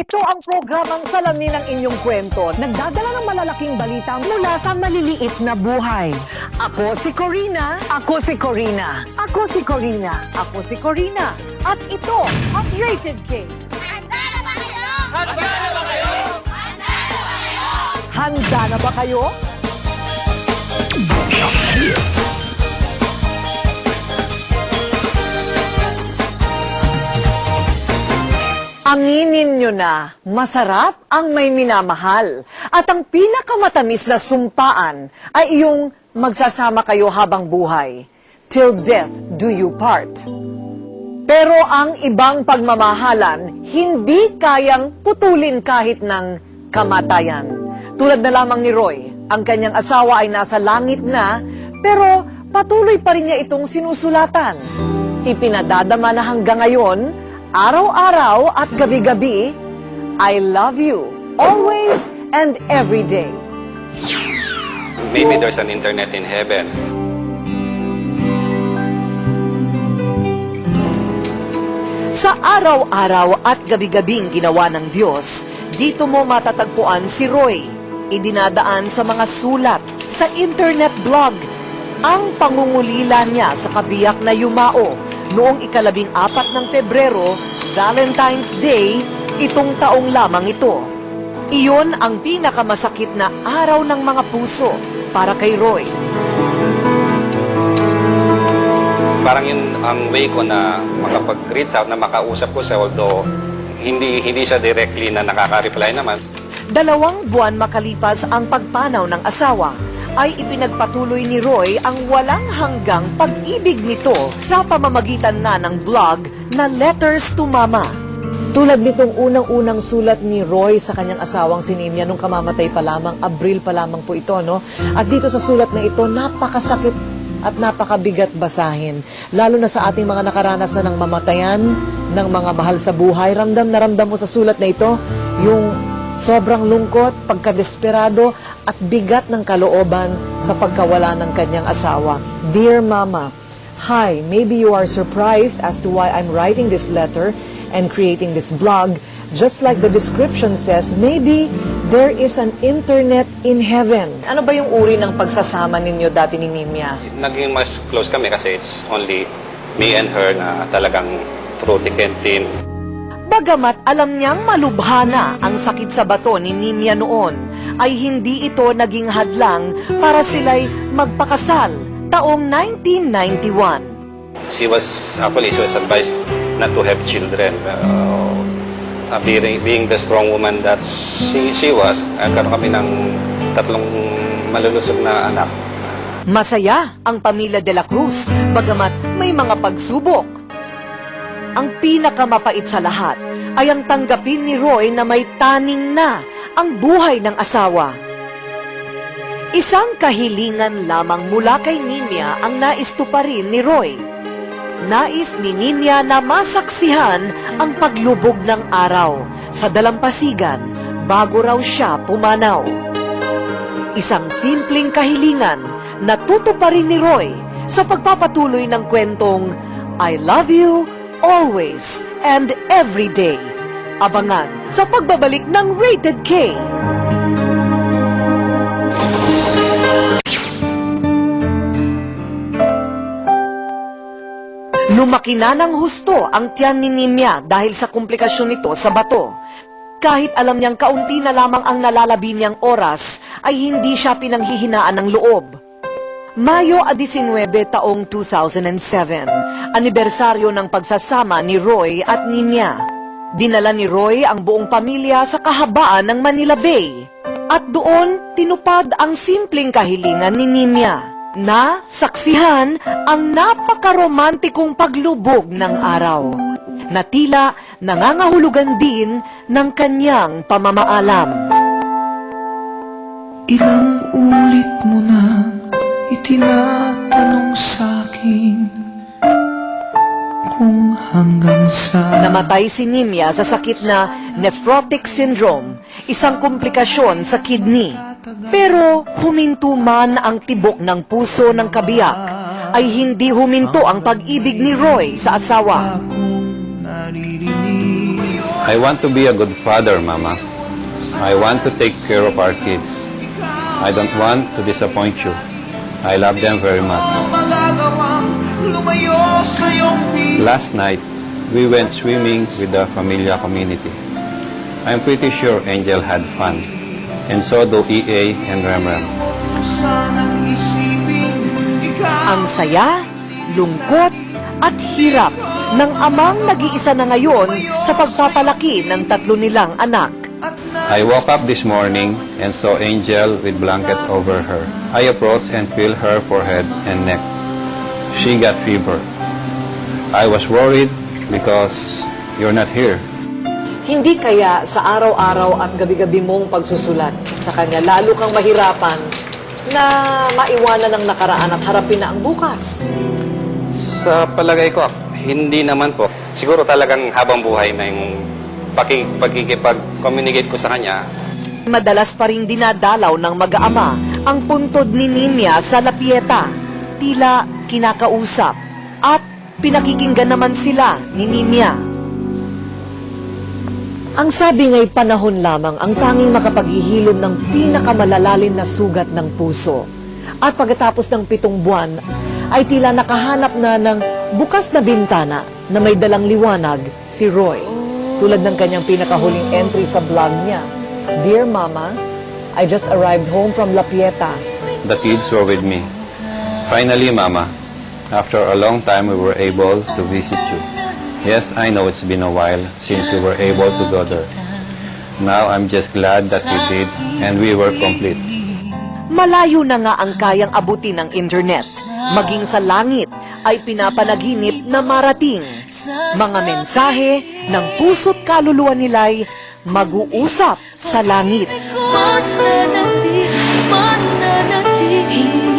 Ito ang programang salamin ng inyong kwento. Nagdadala ng malalaking balita mula sa maliliit na buhay. Ako si Corina. Ako si Corina. Ako si Corina. Ako si Corina. At ito ang Rated K. Handa na ba kayo? Handa na ba kayo? Aminin nyo na, masarap ang may minamahal. At ang pinakamatamis na sumpaan ay iyong magsasama kayo habang buhay. Till death do you part. Pero ang ibang pagmamahalan, hindi kayang putulin kahit ng kamatayan. Tulad na lamang ni Roy, ang kanyang asawa ay nasa langit na, pero patuloy pa rin niya itong sinusulatan. Ipinadadama na hanggang ngayon, araw-araw at gabi-gabi, I love you, always and every day. Maybe there's an internet in heaven. Sa araw-araw at gabi-gabing ginawa ng Diyos, dito mo matatagpuan si Roy. Idinadaan sa mga sulat, sa internet blog, ang pangungulila niya sa kabiyak na yumao noong ikalabing apat ng Pebrero, Valentine's Day, itong taong lamang ito. Iyon ang pinakamasakit na araw ng mga puso para kay Roy. Parang yun ang way ko na makapag-reach out, na makausap ko siya, although hindi, hindi siya directly na nakaka-reply naman. Dalawang buwan makalipas ang pagpanaw ng asawa, ay ipinagpatuloy ni Roy ang walang hanggang pag-ibig nito sa pamamagitan na ng blog na Letters to Mama. Tulad nitong unang-unang sulat ni Roy sa kanyang asawang si Nimia nung kamamatay pa lamang, Abril pa lamang po ito, no? At dito sa sulat na ito, napakasakit at napakabigat basahin. Lalo na sa ating mga nakaranas na ng mamatayan, ng mga mahal sa buhay. Ramdam na ramdam mo sa sulat na ito, yung sobrang lungkot, pagkadesperado, at bigat ng kalooban sa pagkawala ng kanyang asawa. Dear Mama, Hi, maybe you are surprised as to why I'm writing this letter and creating this blog. Just like the description says, maybe there is an internet in heaven. Ano ba yung uri ng pagsasama ninyo dati ni Nimia? Naging mas close kami kasi it's only me and her na talagang through thick and thin. Bagamat alam niyang malubhana ang sakit sa bato ni Nimia noon, ay hindi ito naging hadlang para sila'y magpakasal taong 1991. She was, actually, she was advised not to have children. Uh, uh, being, being the strong woman that she, she was, nagkaroon kami ng tatlong malulusog na anak. Masaya ang pamilya de la Cruz, bagamat may mga pagsubok. Ang pinakamapait sa lahat ay ang tanggapin ni Roy na may taning na ang buhay ng asawa. Isang kahilingan lamang mula kay Nimia ang naistuparin ni Roy. Nais ni Nimia na masaksihan ang paglubog ng araw sa dalampasigan bago raw siya pumanaw. Isang simpleng kahilingan na tutuparin ni Roy sa pagpapatuloy ng kwentong I love you always and every day. Abangan sa pagbabalik ng Rated K. Lumaki na ng husto ang tiyan ni Nimya dahil sa komplikasyon nito sa bato. Kahit alam niyang kaunti na lamang ang nalalabi niyang oras, ay hindi siya pinanghihinaan ng loob. Mayo 19 taong 2007, anibersaryo ng pagsasama ni Roy at Nimya. Dinala ni Roy ang buong pamilya sa kahabaan ng Manila Bay. At doon, tinupad ang simpleng kahilingan ni Nimya na saksihan ang napakaromantikong paglubog ng araw na tila nangangahulugan din ng kanyang pamamaalam. Ilang ulit mo na itinatanong sa'kin Kung hanggang sa Namatay si Nimya sa sakit na nephrotic syndrome, isang komplikasyon sa kidney. Pero huminto man ang tibok ng puso ng kabiyak, ay hindi huminto ang pag-ibig ni Roy sa asawa. I want to be a good father, Mama. I want to take care of our kids. I don't want to disappoint you. I love them very much. Last night, we went swimming with the Familia community. I'm pretty sure Angel had fun. And so do EA and ikaw Ang saya, lungkot, at hirap ng amang nag-iisa na ngayon sa pagpapalaki ng tatlo nilang anak. I woke up this morning and saw Angel with blanket over her. I approached and feel her forehead and neck. She got fever. I was worried because you're not here. Hindi kaya sa araw-araw at gabi-gabi mong pagsusulat sa kanya, lalo kang mahirapan na maiwanan ang nakaraan at harapin na ang bukas. Sa palagay ko, hindi naman po. Siguro talagang habang buhay na yung paki, pagkikipag-communicate ko sa kanya, Madalas pa rin dinadalaw ng mag-aama ang puntod ni Nimia sa Lapieta. Tila kinakausap at pinakikinggan naman sila ni Nimia. Ang sabi nga'y panahon lamang ang tanging makapaghihilom ng pinakamalalalim na sugat ng puso. At pagkatapos ng pitong buwan, ay tila nakahanap na ng bukas na bintana na may dalang liwanag si Roy. Tulad ng kanyang pinakahuling entry sa blog niya. Dear Mama, I just arrived home from La Pieta. the kids were with me. Finally, Mama, after a long time we were able to visit you. Yes, I know it's been a while since we were able to go there. Now I'm just glad that we did and we were complete. Malayo na nga ang kayang abutin ng internet. Maging sa langit ay pinapanaginip na marating. Mga mensahe ng puso't kaluluwa nila'y mag-uusap sa langit. Mananatili, mananatili